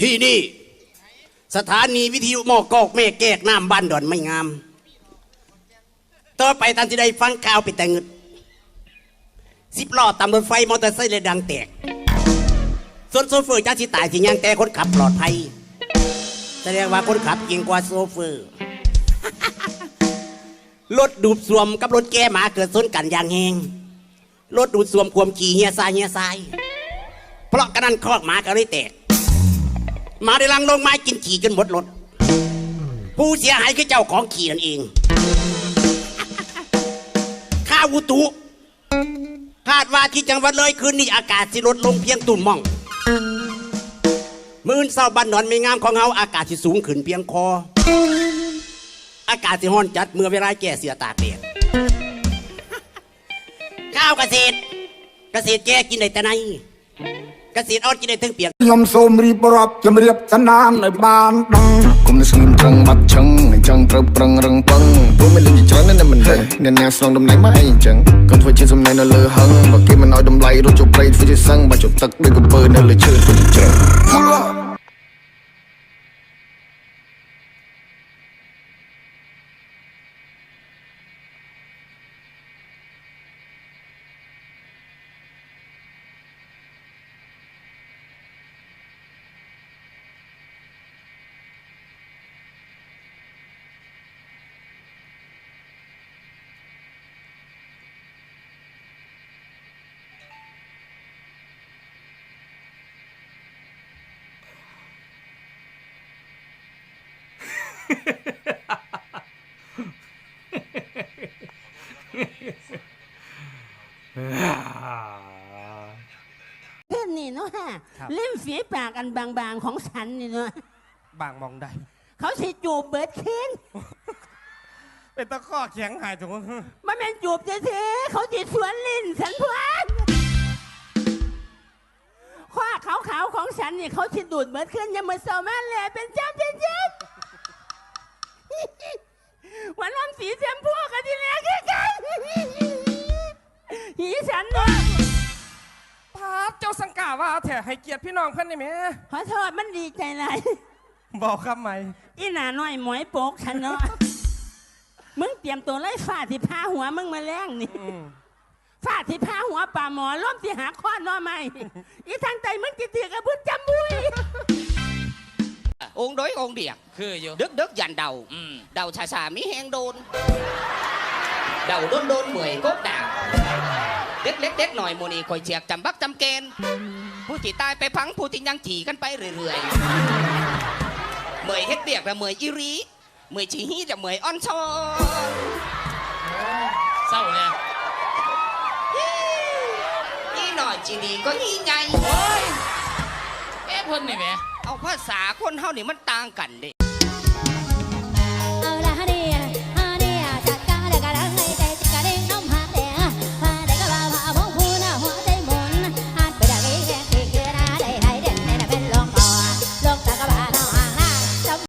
ที่นี่ สถานีวิทยุหมอกอกแม่แกกน้ำบ้านดอนไม่งาม ต่อไปท่านจะได้ฟังข่าวไปแต่งงึดสิบล้อตำรถไฟมอเตอร์ไซค์เลยดังแตก ส่วนโซเฟอร์จ้าสิตายสิยังแต่คนขับปลอดภัย แสดงว่าคนขับเก่งกว่าโซเฟอร์ รถดูดสวมกับรถแก้หมาเกิดส้นกันอย่างแหงรถดูดสวมความขี่เฮียซายเฮียซาย เพราะกระนั้นคอกหมาก็เลยแตก มาได้ลังลงไม้กินขี่จนหมดรถผู้เสียหายคือเจ้าของขี่นั่นเองข้าวุตุคาดว่าที่จังหวัดเลยคืนนี้อากาศสิลดลงเพียงตุ่มมอง มื่นเศร้าบันดอนไม่งามของเฮาอากาศสิสูงขึ้นเพียงคอ อากาศสิร้อนจัดเมื่อเวลาแก่เสียตากแดดข้าวเกษตร เกษตรแก่กินได้แต่ในเกษตรอ่อน កសិនអត់ជាទៅពីខ្ញុំសូមរៀបរាប់ជម្រាបសណ្ដានឲ្យបានដឹងគុំនឹងស្ងៀមត្រឹងបាត់ចឹងអញ្ចឹងត្រូវប្រឹងរឹងពឹងព្រោះមានលឹមច្រើនណាស់មិនដឹងអ្នកណាស្រងតំណែងមកអីអញ្ចឹងកុំធ្វើជាសំណែននៅលើហឹងបើគេមិនឲ្យតម្លៃរត់ចូលព្រៃធ្វើជាសឹងបើជប់ទឹកដូចកំពើនៅលើឈើធ្វើជាជ្រៅ เพื่อนนี่เนาะครับลิ้มฝีปากอันบางๆของฉันนี่เนาะบางมองได้ เขาสิจูบเบิดขึ้นเป็นตะข้อแข็งหายถุงมันเป็นจูบเท่ๆเขาจิสวนลิ้นฉันพวนข้อขาวๆของฉันนี่เขาสิดูดเบิดขึ้นอยังมือเสามาเลยเป็นจ้ำเป็นจ้ำวันวัน สีแชมพูกันทีแรกคือกันหีฉันเนาะพาดเจ้าสังกาว่าแถให้เกียรติพี่น้องเพื่อนได้ไหมขอโทษมันดีใจไรบอกคำไหมอีหนาน้อยหมอยโปกฉันเนาะมึงเตรียมตัวไล่ฟาดที่พาหัวมึงมาแล้งนี่อืมฟาดที่พาหัวป่าหมอล้มที่หาข้อนอใหม่อีทางใจมึงจิตเถือกกับพุทธจำบุย องค์โดยองค์เดียกคืออยู่ดึกดึกยันเดาอืมเดาชาชามีแหงโดนเดาโดนโดนเหมยกบด่างเด็กเล็กเด็กหน่อยโมนีคอยเจียกจำบักจำเกณฑ์ผู้ที่ตายไปพังผู้ที่ยังจีกันไปเรื่อยๆเหมยเฮ็ดเบียกและเหมยอีรีเหมยจีฮีจะเหมยอ่อนชอน เศร้าเนี่ยอีหน่อยจีดีก็ฮีใหญ่เอ๊ะเพิ่นนี่แหมเอา ภาษาคนเฮานี่มันต่างกันเด้